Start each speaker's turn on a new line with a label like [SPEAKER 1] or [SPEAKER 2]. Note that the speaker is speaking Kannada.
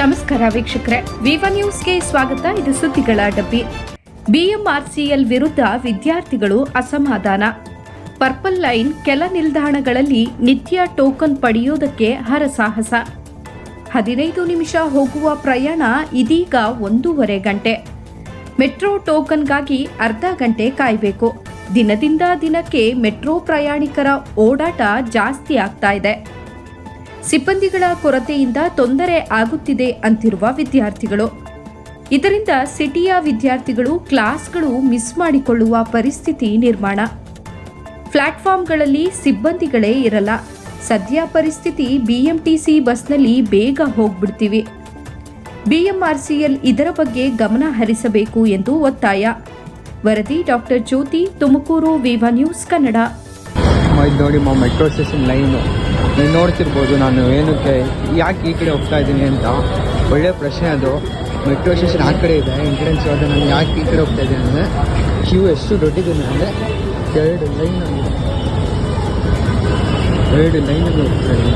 [SPEAKER 1] ನಮಸ್ಕಾರ ವೀಕ್ಷಕರೇ. ವಿವ ನ್ಯೂಸ್ಗೆ ಸ್ವಾಗತ. ಇದು ಸುದ್ದಿಗಳ ಡಬ್ಬಿ. ಬಿಎಂಆರ್ಸಿಎಲ್ ವಿರುದ್ಧ ವಿದ್ಯಾರ್ಥಿಗಳು ಅಸಮಾಧಾನ. ಪರ್ಪಲ್ ಲೈನ್ ಕೆಲ ನಿಲ್ದಾಣಗಳಲ್ಲಿ ನಿತ್ಯ ಟೋಕನ್ ಪಡೆಯುವುದಕ್ಕೆ ಹರಸಾಹಸ. ಹದಿನೈದು ನಿಮಿಷ ಹೋಗುವ ಪ್ರಯಾಣ ಇದೀಗ ಒಂದೂವರೆ ಗಂಟೆ. ಮೆಟ್ರೋ ಟೋಕನ್ಗಾಗಿ ಅರ್ಧ ಗಂಟೆ ಕಾಯಬೇಕು. ದಿನದಿಂದ ದಿನಕ್ಕೆ ಮೆಟ್ರೋ ಪ್ರಯಾಣಿಕರ ಓಡಾಟ ಜಾಸ್ತಿ ಆಗ್ತಾ ಇದೆ. ಸಿಬ್ಬಂದಿಗಳ ಕೊರತೆಯಿಂದ ತೊಂದರೆ ಆಗುತ್ತಿದೆ ಅಂತಿರುವ ವಿದ್ಯಾರ್ಥಿಗಳು. ಇದರಿಂದ ಸಿಟಿಯ ವಿದ್ಯಾರ್ಥಿಗಳು ಕ್ಲಾಸ್ಗಳು ಮಿಸ್ ಮಾಡಿಕೊಳ್ಳುವ ಪರಿಸ್ಥಿತಿ ನಿರ್ಮಾಣ. ಪ್ಲಾಟ್ಫಾರ್ಮ್ಗಳಲ್ಲಿ ಸಿಬ್ಬಂದಿಗಳೇ ಇರಲ್ಲ. ಸದ್ಯ ಪರಿಸ್ಥಿತಿ ಬಿಎಂಟಿಸಿ ಬಸ್ನಲ್ಲಿ ಬೇಗ ಹೋಗ್ಬಿಡ್ತೀವಿ. ಬಿಎಂಆರ್ಸಿಎಲ್ ಇದರ ಬಗ್ಗೆ ಗಮನ ಹರಿಸಬೇಕು ಎಂದು ಒತ್ತಾಯ. ವರದಿ ಡಾಕ್ಟರ್ ಜ್ಯೋತಿ ತುಮಕೂರು ವಿವ ನ್ಯೂಸ್ ಕನ್ನಡ.
[SPEAKER 2] ನೋಡಿ ಮೆಟ್ರೋ ಸ್ಟೇಷನ್ ಲೈನು. ನೀವು ನೋಡ್ತಿರ್ಬೋದು ನಾನು ಏನಕ್ಕೆ, ಯಾಕೆ ಈ ಕಡೆ ಹೋಗ್ತಾ ಇದ್ದೀನಿ ಅಂತ. ಒಳ್ಳೆ ಪ್ರಶ್ನೆ ಅದು. ಮೆಟ್ರೋ ಸ್ಟೇಷನ್ ಆ ಕಡೆ ಇದೆ, ಎಂಟ್ರೆನ್ಸ್ ಆದರೆ ನಾನು ಯಾಕೆ ಈ ಕಡೆ ಹೋಗ್ತಾ ಇದ್ದೀನಿ ಅಂದರೆ, ಕ್ಯೂ ಎಷ್ಟು ದೊಡ್ಡದಿದೆ ಅಂದರೆ ಎರಡು ಲೈನ್ ಎರಡು ಲೈನಲ್ಲಿ ಹೋಗ್ತಾ ಇದ್ದೀನಿ.